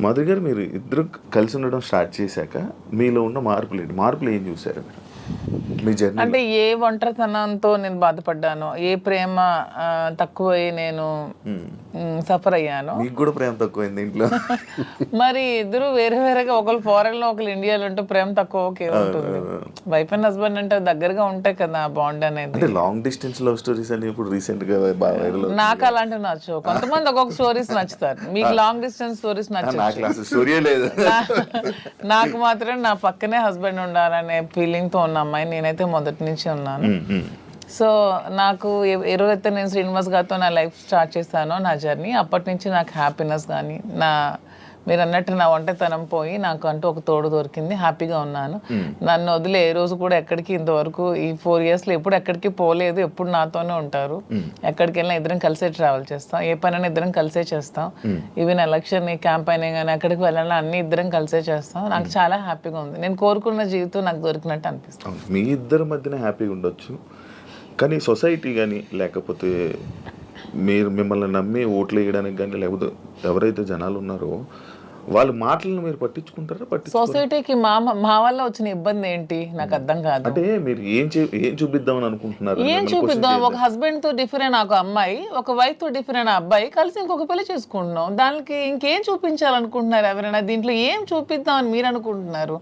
మధు గారు మీరు ఇద్దరు కలిసి ఉండడం స్టార్ట్ చేశాక మీలో ఉన్న మార్పులు ఏంటి? మార్పులు ఏం చూసారు మీరు మీ జర్నీ అంటే ఏ ఒంటరితనంతో నేను బాధపడ్డానో ఏ ప్రేమ తక్కువై నేను సఫర్ అయ్యానో. మీకు కూడా ప్రేమ తక్కువైంది ఇంట్లో. మరి ఇద్దరు వేరే వేరేగా ఒకరు ఫారెన్లో ఒకరు ఇండియాలో ఉంటే ప్రేమ తక్కువ ఒకే ఉంటుంది. వైఫ్ అండ్ హస్బెండ్ అంటే దగ్గరగా ఉంటాయి కదా బాండ్ అనేది. అంటే లాంగ్ డిస్టెన్స్ లవ్ స్టోరీస్ అని ఇప్పుడు రీసెంట్గా నాకు అలాంటివి నచ్చవు. కొంతమంది ఒక్కొక్క స్టోరీస్ నచ్చుతారు. మీకు లాంగ్ డిస్టెన్స్ స్టోరీస్ నచ్చవు నాకు మాత్రం నా పక్కనే హస్బెండ్ ఉండాలనే ఫీలింగ్తో ఉన్న అమ్మాయి నేనైతే మొదటి నుంచి ఉన్నాను. సో నాకు ఎ- ఏ రోజైతే నేను శ్రీనివాస్ గారితో నా లైఫ్ స్టార్ట్ చేశానో నా జర్నీ అప్పటి నుంచి నాకు హ్యాపీనెస్ కానీ నా మీరు అన్నట్టు నా ఒంటరితనం పోయి నాకు అంటూ ఒక తోడు దొరికింది. హ్యాపీగా ఉన్నాను. నన్ను వదిలే ఏ రోజు కూడా ఎక్కడికి ఇంతవరకు ఈ ఫోర్ ఇయర్స్లో ఎప్పుడు ఎక్కడికి పోలేదు. ఎప్పుడు నాతోనే ఉంటారు. ఎక్కడికి వెళ్ళినా ఇద్దరం కలిసే ట్రావెల్ చేస్తాం. ఏ పనైనా ఇద్దరం కలిసే చేస్తాం. ఈవెన్ ఎలక్షన్ క్యాంపైన్ కానీ ఎక్కడికి వెళ్ళాలన్నా అన్ని ఇద్దరం కలిసే చేస్తాం. నాకు చాలా హ్యాపీగా ఉంది. నేను కోరుకున్న జీవితం నాకు దొరికినట్టు అనిపిస్తుంది. మీ ఇద్దరి మధ్యన హ్యాపీగా ఉండొచ్చు. కానీ సొసైటీ కానీ లేకపోతే మీరు మిమ్మల్ని నమ్మి ఓట్లు వేయడానికి కానీ లేకపోతే ఎవరైతే జనాలు ఉన్నారో వాళ్ళ మాటలను మీరు పట్టించుకుంటారా? పట్టి సొసైటీకి మా మా వల్ల వచ్చిన ఇబ్బంది ఏంటి? నాకు అర్థం కాదు. అంటే మీరు ఏం ఏం చూపిద్దామని అనుకుంటున్నారు? ఏం చూపిద్దాం. ఒక హస్బెండ్తో డిఫరెంట్ ఒక అమ్మాయి ఒక వైఫ్తో డిఫరెంట్ అబ్బాయి కలిసి ఇంకొక పెళ్ళి చేసుకుంటున్నాం. దానికి ఇంకేం చూపించాలనుకుంటున్నారు ఎవరైనా? దీంట్లో ఏం చూపిద్దాం అని మీరు అనుకుంటున్నారు?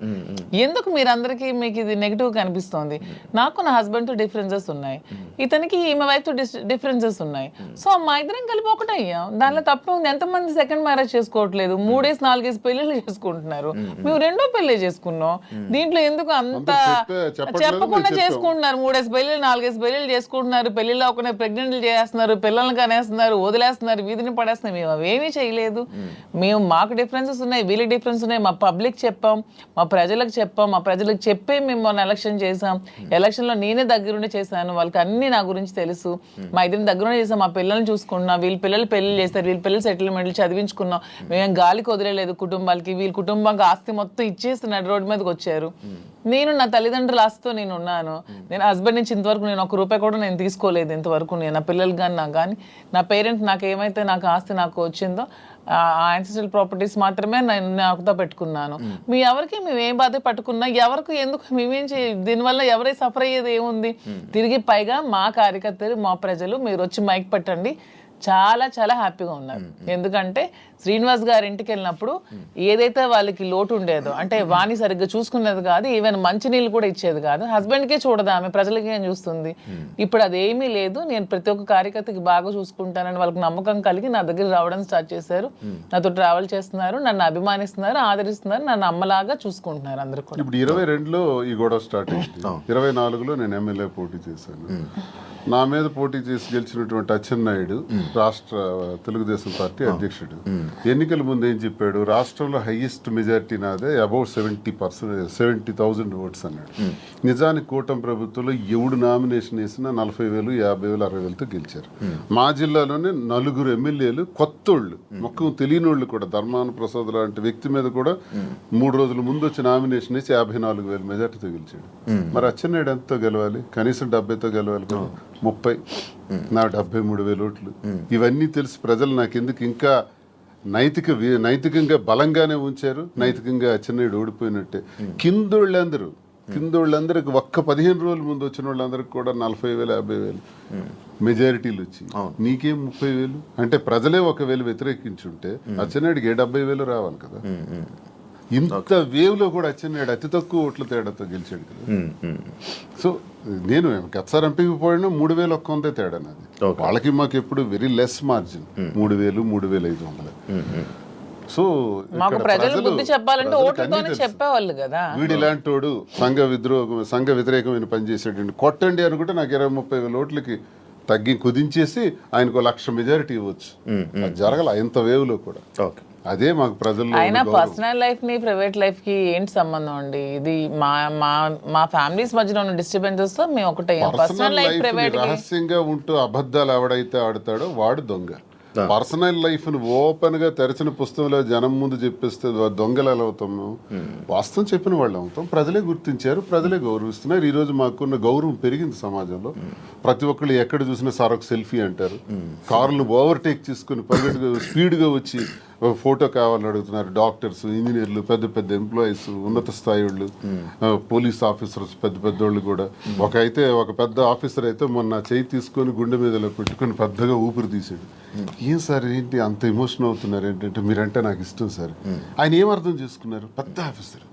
ఎందుకు మీరందరికీ మీకు ఇది నెగిటివ్ కనిపిస్తోంది? నాకు నా హస్బెండ్తో డిఫరెన్సెస్ ఉన్నాయి. ఇతనికి ఈమె వైఫ్తో డిఫరెన్సెస్ ఉన్నాయి. సో మా ఇద్దరం కలిపి ఒకటయ్యాం దానిలో తప్పే ఉంది. ఎంతమంది సెకండ్ మ్యారేజ్ చేసుకోవట్లేదు? మూడేసి నాలుగేసి పెళ్ళిళ్ళు చేసుకుంటున్నారు. మేము రెండో పెళ్ళి చేసుకున్నాం. దీంట్లో ఎందుకు అంత చెప్పకుండా చేసుకుంటున్నారు? మూడేసి పెళ్ళిళ్ళు నాలుగేసి పెళ్ళిళ్ళు చేసుకుంటున్నారు. పెళ్ళిలో ఒక ప్రెగ్నెంట్లు చేస్తున్నారు పిల్లల్ని కనేస్తున్నారు వదిలేస్తున్నారు వీధిని పడేస్తున్నారు. మేము అవేమీ చేయలేదు. మేము. మాకు డిఫరెన్సెస్ ఉన్నాయి వీళ్ళకి డిఫరెన్స్ ఉన్నాయి మా పబ్లిక్ చెప్పాం మా ప్రజలకు చెప్పాం మా ప్రజలకు చెప్పే మేము మొన్న ఎలక్షన్ చేసాం ఎలక్షన్లో నేనే దగ్గరుండి చేశాను. వాళ్ళకి అన్ని నా గురించి తెలుసు. మా ఇద్దరిని దగ్గరుండి చేసాం మా పిల్లల్ని చూసుకున్నాం వీళ్ళ పిల్లలు పెళ్ళి చేస్తారు వీళ్ళ పిల్లలు సెటిల్మెంట్లు చదివించుకున్నాం. మేము గాలికి వదిలేదు కుటుంబాలకి వీళ్ళ కుటుంబానికి ఆస్తి మొత్తం ఇచ్చేసి నడి రోడ్డు మీదకి వచ్చారు. నేను నా తల్లిదండ్రుల ఆస్తితో నేను ఉన్నాను. నేను హస్బెండ్ నుంచి ఇంతవరకు నేను ఒక రూపాయి కూడా నేను తీసుకోలేదు ఇంతవరకు నేను. నా పిల్లలు కానీ నాకు కానీ నా పేరెంట్ నాకు ఏమైతే నాకు ఆస్తి నాకు వచ్చిందో ఆ యాన్సిస్ట్రల్ ప్రాపర్టీస్ మాత్రమే నేను నాకుతో పెట్టుకున్నాను. మీ ఎవరికి మేము ఏం బాధ పట్టుకున్నా ఎవరికి ఎందుకు మేమేం చేయ దీనివల్ల ఎవరై సఫర్ అయ్యేది ఏముంది? తిరిగి పైగా మా కార్యకర్తలు మా ప్రజలు మీరు వచ్చి మైక్ పెట్టండి. చాలా చాలా హ్యాపీగా ఉన్నారు. ఎందుకంటే శ్రీనివాస్ గారి ఇంటికి వెళ్ళినప్పుడు ఏదైతే వాళ్ళకి లోటు ఉండేదో అంటే వాణి సరిగ్గా చూసుకునేది కాదు ఈవెన్ మంచినీళ్ళు కూడా ఇచ్చేది కాదు. హస్బెండ్కే చూడదు ఆమె? ప్రజలకి ఏం చూస్తుంది? ఇప్పుడు అదేమీ లేదు. నేను ప్రతి ఒక్క కార్యకర్తకి బాగా చూసుకుంటానని వాళ్ళకి నమ్మకం కలిగి నా దగ్గర రావడం స్టార్ట్ చేశారు. నాతో ట్రావెల్ చేస్తున్నారు నన్ను అభిమానిస్తున్నారు ఆదరిస్తున్నారు నన్ను అమ్మలాగా చూసుకుంటున్నారు అందరు కూడా. ఇప్పుడు ఇరవై రెండులో ఈ గొడవ స్టార్ట్ అయింది. ఇరవై నాలుగులో నేను ఎమ్మెల్యే పోటీ చేశాను. నా మీద పోటీ చేసి గెలిచినటువంటి అచ్చెన్నాయుడు రాష్ట్ర తెలుగుదేశం పార్టీ అధ్యక్షుడు. ఎన్నికల ముందు ఏం చెప్పాడు? రాష్ట్రంలో హైయెస్ట్ మెజారిటీ నాదే about seventy percent seventy thousand votes అన్నాడు. నిజానికి కూటమి ప్రభుత్వంలో ఎవడు నామినేషన్ వేసినా నలభై వేలు యాభై వేలు అరవై వేలతో గెలిచారు. మా జిల్లాలోనే నలుగురు ఎమ్మెల్యేలు కొత్తోళ్ళు మొక్కం తెలియని వాళ్ళు కూడా ధర్మాన ప్రసాద్ లాంటి వ్యక్తి మీద కూడా మూడు రోజుల ముందు వచ్చి నామినేషన్ వేసి యాభై నాలుగు వేల మెజార్టీతో గెలిచాడు. మరి అచ్చెన్నాయుడు ఎంతతో గెలవాలి? కనీసం డెబ్బైతో గెలవాలి ముప్పై నా డెబ్బై మూడు వేల ఓట్లు. ఇవన్నీ తెలిసి ప్రజలు నాకు ఎందుకు ఇంకా నైతిక నైతికంగా బలంగానే ఉంచారు. నైతికంగా అచ్చెన్నాయుడు ఓడిపోయినట్టే. కిందోళ్ళందరూ కిందోళ్ళందరికి ఒక్క పదిహేను రోజుల ముందు వచ్చిన వాళ్ళందరికి కూడా నలభై వేలు యాభై వేలు మెజారిటీలు వచ్చి నీకేం ముప్పై వేలు? అంటే ప్రజలే ఒకవేళ వ్యతిరేకించుంటే అచ్చెన్నాయుడికి ఏ డెబ్బై వేలు రావాలి కదా? ఇంత వేవ్లో కూడా అచ్చెన్నాయుడు అతి తక్కువ ఓట్ల తేడాతో గెలిచాడు కదా. సో నేను గతసారి ఎంపీకి పోయినా మూడు వేలు ఒక్క వందే తేడా నాది. వాళ్ళకి మాకు ఎప్పుడు వెరీ లెస్ మార్జిన్. మూడు వేలు మూడు వేలు ఐదు వందలు. సో మాకు ఇక్కడ ప్రజలు ప్రజలు- బుద్ధి చెప్పాలంటే ప్రజలకు ఓట్లతోనే అన్నీ తెలుసు. చెప్పేవాళ్ళు కదా. వీడు ఇలాంటోడు సంఘ విద్రోహం సంఘ వ్యతిరేకమైన పని కొట్టండి అనుకుంటే నాకు ఇరవై ముప్పై వేల ఓట్లకి తగ్గి కుదించేసి ఆయనకు లక్ష మెజారిటీ ఇవ్వచ్చు. అది జరగల ఇంత వేవ్లో కూడా. ఓకే. అదే మాకు అయినా ఉన్న గౌరవం. పర్సనల్ లైఫ్ని ప్రైవేట్ లైఫ్కి ఏంటి సంబంధం అండి? ఇది మా మా మా ఫ్యామిలీస్ మధ్యలో ఉన్న డిస్టర్బెన్సెస్తో మేము ఒకటే పర్సనల్ లైఫ్ ప్రైవేట్ రహస్యంగా ఉంటూ అబద్ధాలు ఎవడైతే ఆడతాడో వాడు దొంగ. పర్సనల్ లైఫ్ను ఓపెన్గా తెరచిన పుస్తకంలో జనం ముందు చెప్పేస్తే దొంగలు ఎలా అవుతాం మేము? వాస్తవం చెప్పిన వాళ్ళు అవుతాం. ప్రజలే గుర్తించారు ప్రజలే గౌరవిస్తున్నారు. ఈ రోజు మాకున్న గౌరవం పెరిగింది సమాజంలో. ప్రతి ఒక్కళ్ళు ఎక్కడ చూసినా సార్ ఒక సెల్ఫీ అంటారు. కార్లు ఓవర్టేక్ చేసుకుని పరిగెట్టుగా స్పీడ్గా వచ్చి ఫోటో కావాలని అడుగుతున్నారు. డాక్టర్స్ ఇంజనీర్లు పెద్ద పెద్ద ఎంప్లాయీస్ ఉన్నత స్థాయి వాళ్ళు పోలీస్ ఆఫీసర్స్ పెద్ద పెద్ద వాళ్ళు కూడా. ఒక అయితే ఒక పెద్ద ఆఫీసర్ అయితే మొన్న చేయి తీసుకొని గుండె మీదలో పెట్టుకొని పెద్దగా ఊపిరి తీసాడు ఏం సార్ ఏంటి అంత ఎమోషన్ అవుతున్నారు ఏంటంటే మీరంటే నాకు ఇష్టం సార్. ఆయన ఏం అర్థం చేసుకున్నారు? పెద్ద ఆఫీసర్.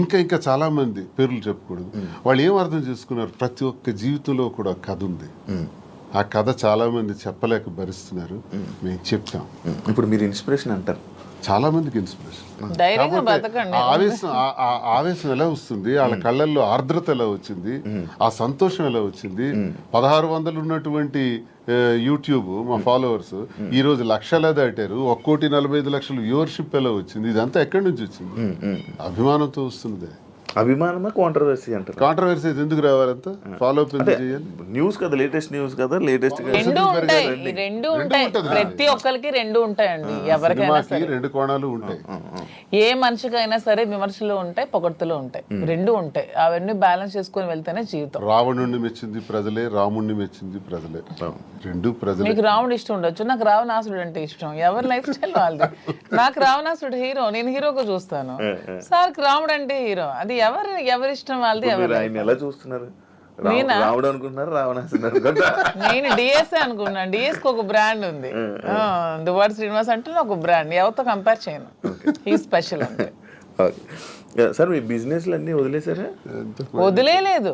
ఇంకా ఇంకా చాలా మంది పేర్లు చెప్పకూడదు. వాళ్ళు ఏం అర్థం చేసుకున్నారు? ప్రతి ఒక్క జీవితంలో కూడా కథ ఉంది. ఆ కథ చాలా మంది చెప్పలేక భరిస్తున్నారు. మేము చెప్తాం ఇప్పుడు మీరు ఇన్స్పిరేషన్ అంటారు. చాలా మందికి ఇన్స్పిరేషన్. ఆవేశం ఆవేశం ఎలా వస్తుంది? వాళ్ళ కళ్ళల్లో ఆర్ద్రత ఎలా వచ్చింది? ఆ సంతోషం ఎలా వచ్చింది? పదహారు వందలు ఉన్నటువంటి యూట్యూబ్ మా ఫాలోవర్స్ ఈ రోజు లక్షలా దాటారు. ఒక కోటి నలభై ఐదు లక్షల వ్యూవర్షిప్ ఎలా వచ్చింది? ఇదంతా ఎక్కడి నుంచి వచ్చింది? అభిమానంతో వస్తుంది అభిమానమా కాంట్రవర్సీ అంటారు? కాంట్రవర్సీ ఎందుకు రావాలంత ఫాలో అప్ ఎందుకు చేయాలి? న్యూస్ కదా లేటెస్ట్ న్యూస్ కదా లేటెస్ట్ రెండు ఉంటాయి రెండు ఉంటాయి. ప్రతి ఒక్కరికి రెండు ఉంటాయండి ఎవరికైనా సినిమాకి రెండు కోణాలు ఉంటాయి. ఏ మనిషికైనా సరే విమర్శలు ఉంటాయి పొగడ్తలు ఉంటాయి. రెండు ఉంటాయి. అవన్నీ బ్యాలెన్స్ చేసుకొని వెళ్తేనే జీవితం. రావణుణ్ణి మెచ్చింది ప్రజలే రాముణ్ణి మెచ్చింది ప్రజలే. రెండు ప్రజలే. మీకు రావణుడు ఇష్టం ఉండొచ్చు నాకు రావణాసుడు అంటే ఇష్టం. ఎవరి లైఫ్ స్టైల్ వాళ్ళది. నాకు రావణాసుడు హీరో నేను హీరోగా చూస్తాను. సార్ రాముడు అంటే హీరో అది ఎవరి ఎవరి ఇష్టం? వాళ్ళది ఎవరి మీరు ఆయన ఎలా చూస్తున్నారు? రావ- రావడం అనుకుంటున్నారు? నేను డిఎస్ఏ అనుకున్నాను డిఎస్కి ఒక బ్రాండ్ ఉంది. దువాడు శ్రీనివాస్ అంటే ఒక బ్రాండ్ ఎవరితో కంపేర్ చేయను. ఈ స్పెషల్ అంతే. సార్ మీ బిజినెస్లు అన్నీ వదిలేసారా వదిలేలేదు.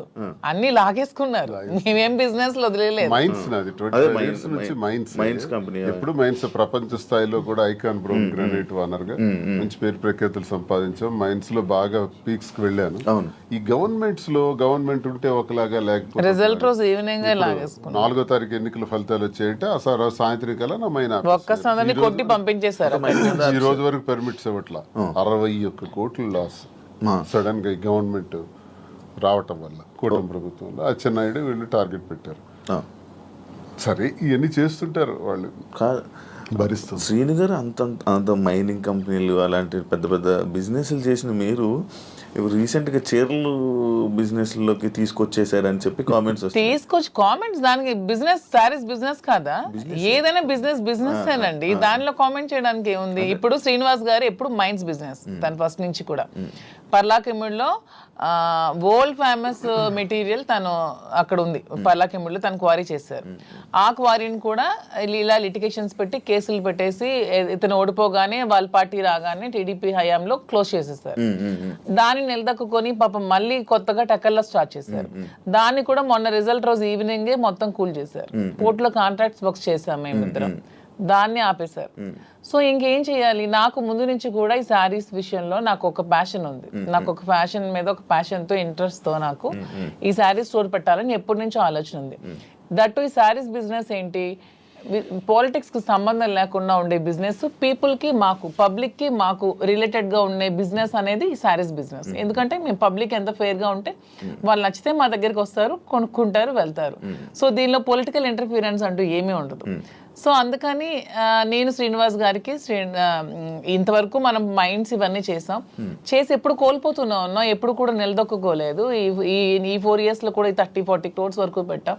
అన్ని లాగేసుకున్నారు. మేమేం బిజినెస్లో వదిలేలేదు మైన్స్ నాది మైన్స్, ఇయర్స్ నుంచి మైన్స్ మైన్స్ కంపెనీ ఎప్పుడు మైన్స్ ప్రపంచ స్థాయిలో కూడా ఐకాన్ బ్రౌన్ గ్రానైట్ వనర్గా మంచి పేరు ప్రఖ్యాతులు సంపాదించాం. మైన్స్లో బాగా పీక్స్కి వెళ్ళాను. అవును. ఈ గవర్నమెంట్స్లో గవర్నమెంట్ ఉంటే ఒకలాగా లేకపోతే రిజల్ట్ రోజు ఈవినింగ్ నాలుగో తారీఖు ఎన్నికల ఫలితాలు వచ్చాయంటే ఆ సార్ సాయంత్రం కల్లా నా మైన ఒక్క సందని కొట్టి పంపించేశారు. ఈ రోజు వరకు పెర్మిట్స్ ఇవ్వట్లా. అరవై ఒక్క కోట్ల లాస్ సడన్గా ఈ గవర్నమెంట్ రావటం వల్ల కూటమి ప్రభుత్వంలో అచ్చెన్నాయుడు వీళ్ళు టార్గెట్ పెట్టారు. సరే ఇవన్నీ చేస్తుంటారు వాళ్ళు. కాదు. భరిస్తుంది. శ్రీను గారు అంత అంత మైనింగ్ కంపెనీలు అలాంటి పెద్ద పెద్ద బిజినెస్లు చేసిన మీరు ఇప్పుడు రీసెంట్గా చీరలు బిజినెస్లోకి తీసుకొచ్చేసారని చెప్పి కామెంట్స్ తీసుకొచ్చి కామెంట్స్ దానికి బిజినెస్ సారీస్ బిజినెస్ కాదా? ఏదైనా బిజినెస్ బిజినెస్ ఏనండి దానిలో కామెంట్ చేయడానికి ఏముంది? ఇప్పుడు శ్రీనివాస్ గారు ఎప్పుడు మైన్స్ బిజినెస్ తన ఫస్ట్ నుంచి కూడా. పర్లాకిమిడిలో వరల్డ్ ఫేమస్ మెటీరియల్ తను అక్కడ ఉంది. పర్లాకిమిడిలో తను క్వారీ చేశారు. ఆ క్వారీని కూడా ఇలా లిటిగేషన్స్ పెట్టి కేసులు పెట్టేసి ఇతను ఓడిపోగానే వాళ్ళ పార్టీ రాగానే టీడీపీ హయాంలో క్లోజ్ చేసేసారు. దాన్ని నిలదక్కుని పాపం మళ్ళీ కొత్తగా టెక్కల్లో స్టార్ట్ చేశారు. దాన్ని కూడా మొన్న రిజల్ట్ రోజు ఈవినింగ్ మొత్తం కూల్ చేశారు. కోర్టులో కాంట్రాక్ట్స్ వర్క్స్ చేశాం మేమిద్దరం దాన్ని ఆపేశారు. సో ఇంకేం చేయాలి? నాకు ముందు నుంచి కూడా ఈ శారీస్ విషయంలో నాకు ఒక ప్యాషన్ ఉంది. నాకు ఒక ఫ్యాషన్ మీద ఒక passion తో ఇంట్రెస్ట్తో నాకు ఈ శారీస్ స్టోర్ పెట్టాలని ఎప్పటి నుంచో ఆలోచన ఉంది. దట్టు ఈ శారీస్ బిజినెస్ ఏంటి? పాలిటిక్స్కి సంబంధం లేకుండా ఉండే బిజినెస్ పీపుల్కి మాకు పబ్లిక్కి మాకు రిలేటెడ్గా ఉండే బిజినెస్ అనేది ఈ సారీస్ బిజినెస్ ఎందుకంటే మేము పబ్లిక్ ఎంత ఫెయిర్గా ఉంటే వాళ్ళు నచ్చితే మా దగ్గరికి వస్తారు కొనుక్కుంటారు వెళ్తారు. సో దీనిలో పొలిటికల్ ఇంటర్ఫీరెన్స్ అంటూ ఏమీ ఉండదు. సో అందుకని నేను శ్రీనివాస్ గారికి శ్రీ ఇంతవరకు మనం మైండ్స్ ఇవన్నీ చేసాం. చేసి ఎప్పుడు కోల్పోతున్నా ఉన్నాం ఎప్పుడు కూడా నిలదొక్కుకోలేదు. ఈ ఈ- ఈ ఫోర్ ఇయర్స్లో కూడా థర్టీ ఫార్టీ క్రోర్స్ వరకు పెట్టాం.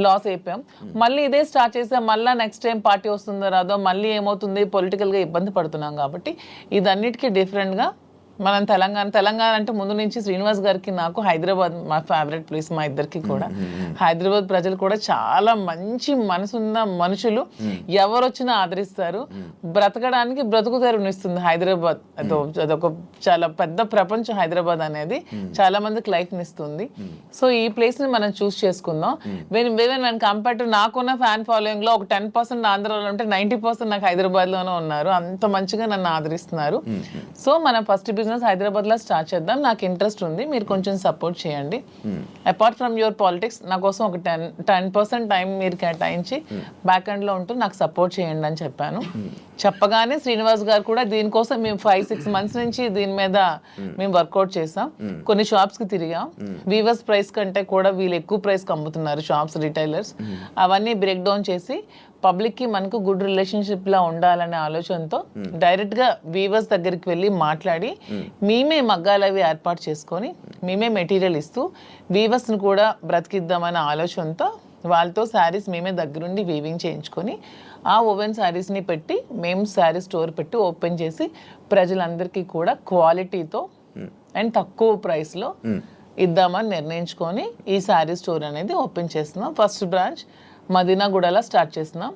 లాస్ అయిపోయాం. మళ్ళీ ఇదే స్టార్ట్ చేసాం మళ్ళీ నెక్స్ట్ టైం పార్టీ వస్తుందో రాదో మళ్ళీ ఏమవుతుంది? పొలిటికల్గా ఇబ్బంది పడుతున్నాం కాబట్టి ఇదన్నిటికీ డిఫరెంట్గా మనం తెలంగాణ తెలంగాణ అంటే ముందు నుంచి శ్రీనివాస్ గారికి నాకు హైదరాబాద్ మా ఫేవరెట్ ప్లేస్ మా ఇద్దరికి కూడా. హైదరాబాద్ ప్రజలు కూడా చాలా మంచి మనసున్న మనుషులు. ఎవరు వచ్చినా ఆదరిస్తారు. బ్రతకడానికి బ్రతుకు తెరునిస్తుంది హైదరాబాద్. అదో అదొక చాలా పెద్ద ప్రపంచం హైదరాబాద్ అనేది చాలా మందికి లైఫ్ ఇస్తుంది. సో ఈ ప్లేస్ని మనం చూస్ చేసుకుందాం. వెన్ కంపేర్ టు నాకున్న ఫ్యాన్ ఫాలోయింగ్లో ఒక టెన్ పర్సెంట్ ఆంధ్రాలో ఉంటే నైన్టీ పర్సెంట్ నాకు హైదరాబాద్లోనే ఉన్నారు. అంత మంచిగా నన్ను ఆదరిస్తున్నారు. సో మనం ఫస్ట్ బిజినెస్ హైదరాబాద్లో స్టార్ట్ చేద్దాం. నాకు ఇంట్రెస్ట్ ఉంది. మీరు కొంచెం సపోర్ట్ చేయండి. అపార్ట్ ఫ్రమ్ యువర్ పాలిటిక్స్ నా కోసం ఒక టెన్ టెన్ పర్సెంట్ టైం మీరు కేటాయించి బ్యాక్ ఎండ్లో ఉంటూ నాకు సపోర్ట్ చేయండి అని చెప్పాను. చెప్పగానే శ్రీనివాస్ గారు కూడా దీనికోసం మేము ఫైవ్ సిక్స్ మంత్స్ నుంచి దీని మీద మేము వర్కౌట్ చేసాం. కొన్ని షాప్స్కి తిరిగాం. వీవర్స్ ప్రైస్ కంటే కూడా వీళ్ళు ఎక్కువ ప్రైస్కి అమ్ముతున్నారు షాప్స్ రిటైలర్స్ అవన్నీ బ్రేక్ డౌన్ చేసి పబ్లిక్కి మనకు గుడ్ రిలేషన్షిప్ లా ఉండాలనే ఆలోచనతో డైరెక్ట్గా వీవర్స్ దగ్గరికి వెళ్ళి మాట్లాడి మేమే మగ్గాలు అవి ఏర్పాటు చేసుకొని మేమే మెటీరియల్ ఇస్తూ వీవర్స్ని కూడా బ్రతికిద్దామనే ఆలోచనతో వాళ్ళతో శారీస్ మేమే దగ్గరుండి వీవింగ్ చేయించుకొని ఆ ఓవెన్ శారీస్ని పెట్టి మేము శారీ స్టోర్ పెట్టి ఓపెన్ చేసి ప్రజలందరికీ కూడా క్వాలిటీతో అండ్ తక్కువ ప్రైస్లో ఇద్దామని నిర్ణయించుకొని ఈ శారీ స్టోర్ అనేది ఓపెన్ చేస్తున్నాం. ఫస్ట్ బ్రాంచ్ మదీనాగూడలో స్టార్ట్ చేస్తున్నాం.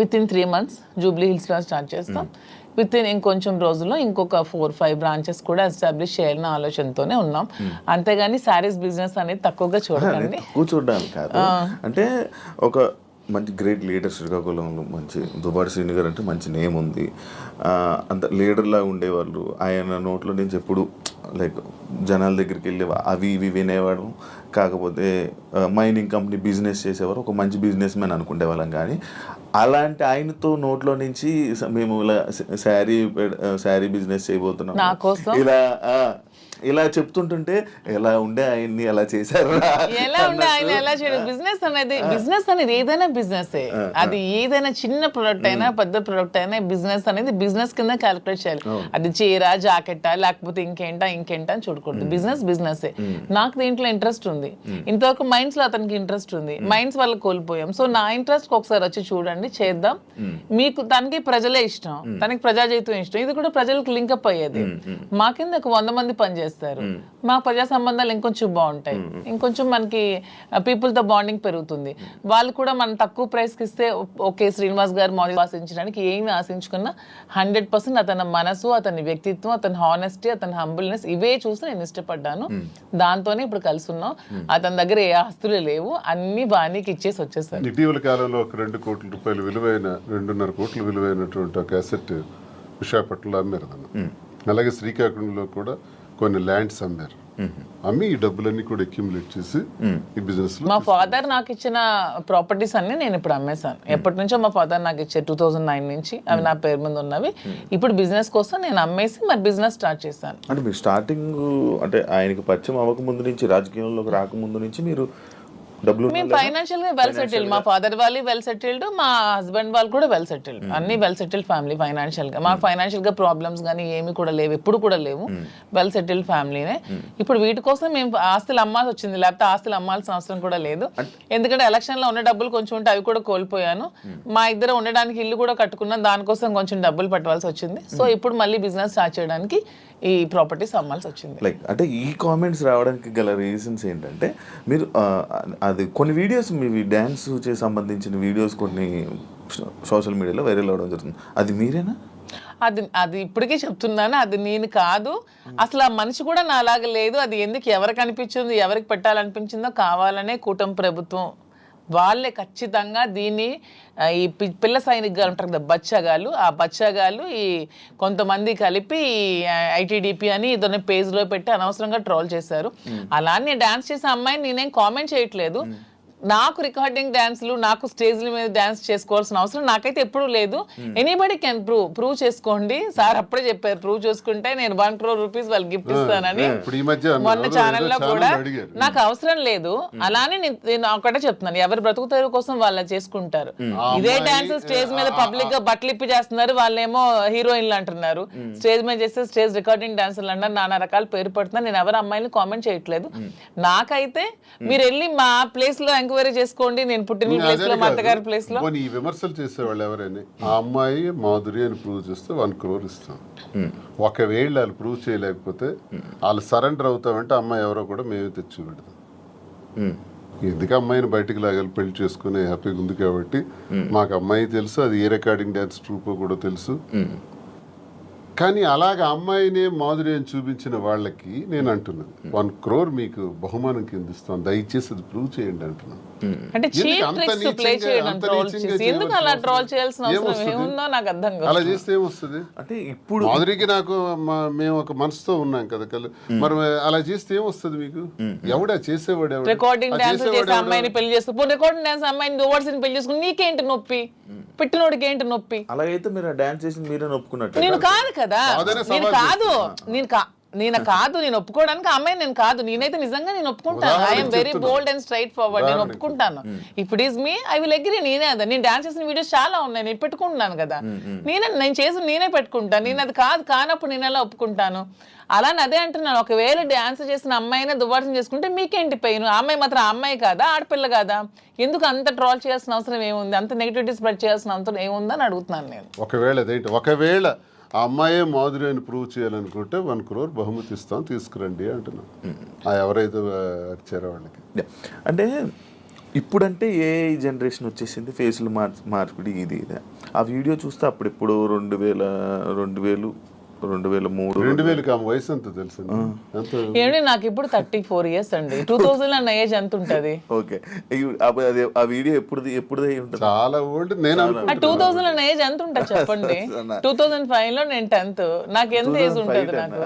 With in three months Jubilee హిల్స్లో స్టార్ట్ చేస్తాం. విత్ ఇన్ ఇంకొంచెం రోజుల్లో ఇంకొక ఫోర్ ఫైవ్ బ్రాంచెస్ కూడా ఎస్టాబ్లిష్ చేయాలన్న ఆలోచనతోనే ఉన్నాం. అంతేగాని శారీస్ బిజినెస్ అనేది తక్కువగా చూడకండి. కూర్చోడానికి కాదు. అంటే ఒక మంచి గ్రేట్ లీడర్ శ్రీకాకుళంలో మంచి దుబాటి శ్రీని గారు అంటే మంచి నేమ్ ఉంది. అంత లీడర్లా ఉండేవాళ్ళు. ఆయన నోట్లో నుంచి ఎప్పుడు లైక్ జనాల దగ్గరికి వెళ్ళి అవి ఇవి వినేవాడు కాకపోతే మైనింగ్ కంపెనీ బిజినెస్ చేసేవారు. ఒక మంచి బిజినెస్ మ్యాన్ అనుకునే వాళ్ళం కానీ అలాంటి ఆయనతో నోట్లో నుంచి మేము ఇలా శారీ శారీ బిజినెస్ చేయబోతున్నాం? ఇలా ఇలా చెప్తుంటుంటే ఎలా ఉండే ఆయన్ని అలా చేశారు ఎలా ఉండే ఆయన ఎలా చేయడం? బిజినెస్ అనేది బిజినెస్ అనేది ఏదైనా బిజినెస్. అది ఏదైనా చిన్న ప్రొడక్ట్ అయినా పెద్ద ప్రొడక్ట్ అయినా బిజినెస్ అనేది బిజినెస్ కింద క్యాలిక్యులేట్ చేయాలి. అది చీర జాకెట్టా లేకపోతే ఇంకేంటా ఇంకేంటా అని చూడకూడదు. Business business. నాకు దీంట్లో ఇంట్రెస్ట్ ఉంది. ఇంతవరకు మైండ్స్లో అతనికి ఇంట్రెస్ట్ ఉంది. మైండ్స్ వల్ల కోల్పోయాం. సో నా ఇంట్రెస్ట్ ఒకసారి వచ్చి చూడండి చేద్దాం. మీకు తనకి ప్రజలే ఇష్టం. తనకి ప్రజాజీతం ఇష్టం. ఇది కూడా ప్రజలకు లింకప్ అయ్యేది. మా కింద ఒక వంద మంది పనిచేస్తారు మా ప్రజా సంబంధాలు ఇంకొంచెం బాగుంటాయి. ఇంకొంచెం మనకి పీపుల్తో బాండింగ్ పెరుగుతుంది. వాళ్ళు కూడా మనం తక్కువ ప్రైస్కి ఇస్తే ఓకే శ్రీనివాస్ గారు మోడల్ ఆశించడానికి ఏమి ఆశించుకున్నా హండ్రెడ్ పర్సెంట్ అతని మనసు అతని వ్యక్తిత్వం అతని హానెస్టీ అతని హంబుల్నెస్ ఇవే చూసి నేను ఇష్టపడ్డాను. దాంతోనే ఇప్పుడు కలిసి ఉన్నాం అతని దగ్గర ఏ ఆస్తులు లేవు. అన్ని బాణీకి ఇచ్చేసి వచ్చేసారు. ఇటీవల కాలంలో ఒక రెండు కోట్ల రూపాయలు విలువైన రెండున్నర కోట్ల విలువైనటువంటి ఒక అసెట్ విశాఖపట్నంలో అమ్మారు అలాగే శ్రీకాకుళంలో కూడా కొన్ని ల్యాండ్స్ అమ్మారు. అమ్మి ఈ డబ్బులన్నీ కూడా అక్యుములేట్ చేసి ఈ బిజినెస్ మా ఫాదర్ నాకు ఇచ్చిన ప్రాపర్టీస్ అన్ని నేను ఇప్పుడు అమ్మేశాను. ఎప్పటి నుంచో మా ఫాదర్ నాకు ఇచ్చే టూ థౌజండ్ నైన్ నుంచి అవి నా పేరు మీద ఉన్నవి. ఇప్పుడు బిజినెస్ కోసం నేను అమ్మేసి మరి బిజినెస్ స్టార్ట్ చేశాను. అంటే మీరు స్టార్టింగ్ అంటే ఆయనకి పరిచయం అవ్వక ముందు నుంచి రాజకీయంలోకి రాకముందు నుంచి మీరు డబ్బులు మేము ఫైనాన్షియల్గా వెల్ సెటిల్డ్ మా ఫాదర్ వాళ్ళు వెల్ సెటిల్డ్ మా హస్బెండ్ వాళ్ళు కూడా వెల్ సెటిల్డ్ అన్ని వెల్ సెటిల్డ్ ఫ్యామిలీ ఫైనాన్షియల్గా మా ఫైనాన్షియల్గా ప్రాబ్లమ్స్ కానీ ఏమి కూడా లేవు ఎప్పుడు కూడా లేవు. వెల్ సెటిల్డ్ ఫ్యామిలీనే ఇప్పుడు వీటి కోసం మేము ఆస్తులు అమ్మాల్సి వచ్చింది లేకపోతే ఆస్తులు అమ్మాల్సిన అవసరం కూడా లేదు. ఎందుకంటే ఎలక్షన్లో ఉన్న డబ్బులు కొంచెం ఉంటే అవి కూడా కోల్పోయాను. మా ఇద్దరు ఉండడానికి ఇల్లు కూడా కట్టుకున్నాం దానికోసం కొంచెం డబ్బులు పెట్టవలసి వచ్చింది. సో ఇప్పుడు మళ్ళీ బిజినెస్ స్టార్ట్ చేయడానికి ఈ ప్రాపర్టీస్ అమ్మాల్సి వచ్చింది. లైక్ అంటే ఈ కామెంట్స్ రావడానికి గల రీజన్స్ ఏంటంటే మీరు అది కొన్ని వీడియోస్ మీ డ్యాన్స్ సంబంధించిన వీడియోస్ కొన్ని సోషల్ మీడియాలో వైరల్ అవ్వడం జరుగుతుంది. అది మీరేనా? అది అది ఇప్పటికీ చెప్తున్నాను. అది నేను కాదు. అసలు ఆ మనిషి కూడా నా అలాగా లేదు. అది ఎందుకు ఎవరికి అనిపించింది ఎవరికి పెట్టాలనిపించిందో కావాలనే కూటమి ప్రభుత్వం వాళ్ళే ఖచ్చితంగా దీన్ని ఈ పి- పిల్ల సైనికులు ఉంటారు కదా బచ్చగాళ్ళు ఆ బచ్చగాళ్ళు ఈ కొంతమంది కలిపి ఐటీడీపీ అని ఇదొన్న పేజ్లో పెట్టి అనవసరంగా ట్రోల్ చేశారు. అలా నేను డాన్స్ చేసే అమ్మాయిని నేనేం కామెంట్ చేయట్లేదు. నాకు రికార్డింగ్ డాన్స్లు నాకు స్టేజ్ల మీద డాన్స్ చేసుకోవాల్సిన అవసరం నాకైతే ఎప్పుడూ లేదు. ఎనీబడి కెన్ ప్రూవ్ ప్రూవ్ చేసుకోండి. సార్ అప్పుడే చెప్పారు ప్రూవ్ చేసుకుంటే నేను వన్ క్రోర్ రూపీస్ వాళ్ళకి గిఫ్ట్ ఇస్తానని. మొన్న ఛానల్లో కూడా. నాకు అవసరం లేదు. అలానే నేను- ఒకటే చెప్తున్నాను ఎవరు బ్రతుకు తెరువు కోసం వాళ్ళు చేసుకుంటారు. ఇదే అమ్మాయి, డాన్స్ స్టేజ్ మీద పబ్లిక్గా బట్టలు ఇప్పి చేస్తున్నారు వాళ్ళేమో హీరోయిన్లు అంటున్నారు. స్టేజ్ మీద చేస్తే స్టేజ్ రికార్డింగ్ డాన్సర్లు అంటారు నానా రకాల పేరు పడుతున్నారు నేను ఎవరు అమ్మాయిని కామెంట్ చేయట్లేదు. నాకైతే మీరు వెళ్ళి మా ప్లేస్లో ఎంక్వైరీ చేసుకోండి. నేను పుట్టిన ప్లేస్లో మా. అత్తగారి ప్లేస్లో. ఈ విమర్శలు చేసేవాళ్ళు ఎవరైనా ఆ అమ్మాయి మాధురి అని ప్రూవ్ చేస్తే వన్ క్రోర్ ఇస్తాం. ఒకవేళ వాళ్ళు ప్రూవ్ చేయలేకపోతే వాళ్ళు సరెండర్ అవుతామంటే అమ్మాయి ఎవరో కూడా మేమే తెచ్చి పెడతాం. మ్మ్. ఎందుకు అమ్మాయిని బయటికి లాగాలి పెళ్ళి చేసుకుని హ్యాపీగా ఉంది కాబట్టి మాకు అమ్మాయి తెలుసు అది ఏ రికార్డింగ్ డ్యాన్స్ ట్రూప్ కూడా తెలుసు. కానీ అలాగ అమ్మాయినే మాధుర్యం చూపించిన వాళ్ళకి నేను అంటున్నాను వన్ క్రోర్ మీకు బహుమానం కింద ఇస్తాను దయచేసి అది ప్రూవ్ చేయండి అంటున్నాను అంటే ఎందుకు చీప్ ట్రిక్స్ ప్లే చేయడం ట్రోల్ చేసి ఎందుకు అలా ట్రోల్ చేయాల్సిన అవసరం? ఏముందో నాకు అర్థం కాదు అలా చేస్తే ఏమొస్తుంది? అంటే ఇప్పుడు మాధురికి నాకు మేము ఒక మనసుతో ఉన్నాం కదా కల్ మరి అలా చేస్తే ఏమొస్తుంది మీకు? ఎవడా చేసేవాడు ఎవడు? రికార్డింగ్ డాన్స్ చేసే? అమ్మాయిని పెళ్ళి చేసుకో రికార్డింగ్ డాన్స్ అమ్మాయిని ఓవర్స్ని పెళ్ళి చేసుకుని నీకేంటి నొప్పి? పెట్టినోడికి ఏంటి నొప్పి? అలాగైతే మీరు డాన్స్ చేసి మీరే ఒప్పుకున్నట్టు నేను కాదు కదా. నేను కాదు. నేను కా నేను కాదు నేను ఒప్పుకోవడానికి అమ్మాయి నేను కాదు. నేనైతే నిజంగా నేను ఒప్పుకుంటాను. I'm very. Bold and straightforward నేను. ఒప్పుకుంటాను. It is me I will agree నేనే అదా. నేను డాన్స్ చేసిన వీడియోస్ చాలా ఉన్నాయి. నేను పెట్టుకుంటున్నాను కదా. నేనే నేను చేసి నేనే పెట్టుకుంటాను. నేను అది కాదు కానప్పుడు నేను ఎలా ఒప్పుకుంటాను? అలానే అదే అంటున్నాను. ఒకవేళ డాన్స్ చేసిన అమ్మాయినే దువ్వాసం చేసుకుంటే మీకేంటి పెయిన్ అమ్మాయి మాత్రం అమ్మాయి కాదా? ఆడపిల్ల కాదా? ఎందుకు అంత ట్రాల్ చేయాల్సిన అవసరం ఏముంది? అంత నెగిటివిటీ స్ప్రెడ్ చేయాల్సిన అవసరం ఏముందని అడుగుతున్నాను నేను. ఒకవేళ ఒకవేళ ఆ అమ్మాయే మాధురి అని ప్రూవ్ చేయాలనుకుంటే వన్ క్రోర్ బహుమతి ఇస్తాం తీసుకురండి అంటున్నాం. ఆ ఎవరైతే అరిచారో వాళ్ళకి. అంటే ఇప్పుడంటే ఏ జనరేషన్ వచ్చేసింది ఫేస్లు మార్చు మార్పిడి ఇది ఇదే. ఆ వీడియో చూస్తే అప్పుడెప్పుడు రెండు వేల రెండు వేలు రెండు వేల మూడు రెండు వేలకి ఆమె వయసు ఎంత తెలుసు ఏమంటే నాకు ఇప్పుడు థర్టీ ఫోర్ ఇయర్స్ అండి. టూ థౌజండ్ అన్న ఏజ్ ఎంత ఉంటుంది? ఓకే. అదే ఆ వీడియో ఎప్పుడు ఎప్పుడుదే ఉంటుంది? చాలా ఓల్డ్ నేను. టూ థౌజండ్ అన్న ఏజ్ ఎంత ఉంటుంది చెప్పండి? టూ థౌజండ్ ఫైవ్లో నేను టెన్త్ నాకు ఎంత ఏజ్ ఉంటుంది నాకు?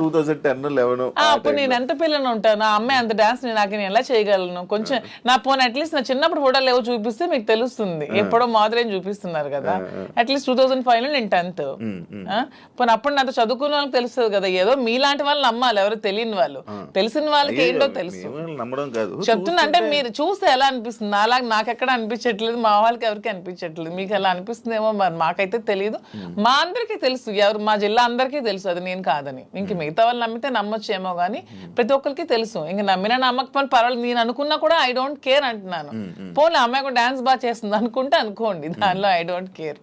టూ థౌజండ్ టెన్ లెవెన్ ఆ, అప్పుడు నేను ఎంత పిల్లని ఉంటాను? నా అమ్మాయి అంత డాన్స్ నాకు నేను ఎలా చేయగలను? కొంచెం నా పోనీ అట్లీస్ట్ నా చిన్నప్పుడు ఫోటోలు ఏవో చూపిస్తే మీకు తెలుస్తుంది. ఎప్పుడో మాదిరి చూపిస్తున్నారు కదా. అట్లీస్ట్ టూ థౌసండ్ ఫైవ్లో నేను టెన్త్ పోనీ అప్పుడు నాతో చదువుకున్న వాళ్ళకి తెలుస్తుంది కదా. ఏదో మీలాంటి వాళ్ళు నమ్మాలి ఎవరు తెలియని వాళ్ళు. తెలిసిన వాళ్ళకి ఏంటో తెలుసు. మేమేం నమ్మడం కాదు. చెప్తున్నా అంటే మీరు చూస్తే ఎలా అనిపిస్తుంది? అలాగే నాకు ఎక్కడ అనిపించట్లేదు మా వాళ్ళకి ఎవరికి అనిపించట్లేదు. మీకు ఎలా అనిపిస్తుందేమో మరి మాకైతే తెలియదు మా అందరికీ తెలుసు ఎవరు మా జిల్లా అందరికీ తెలుసు అది నేను కాదని. ఇంక మిగతా వాళ్ళు నమ్మితే నమ్మొచ్చేమో కానీ ప్రతి ఒక్కరికి తెలుసు. ఇంక నమ్మినా నమ్మకపోయినా పర్వాలేదు. నేను అనుకున్నా కూడా ఐ డోంట్ కేర్ అంటున్నాను. పోనీ అమ్మాయి డాన్స్ బాగా చేస్తుంది అనుకుంటే అనుకోండి. దానిలో ఐ డోంట్ కేర్.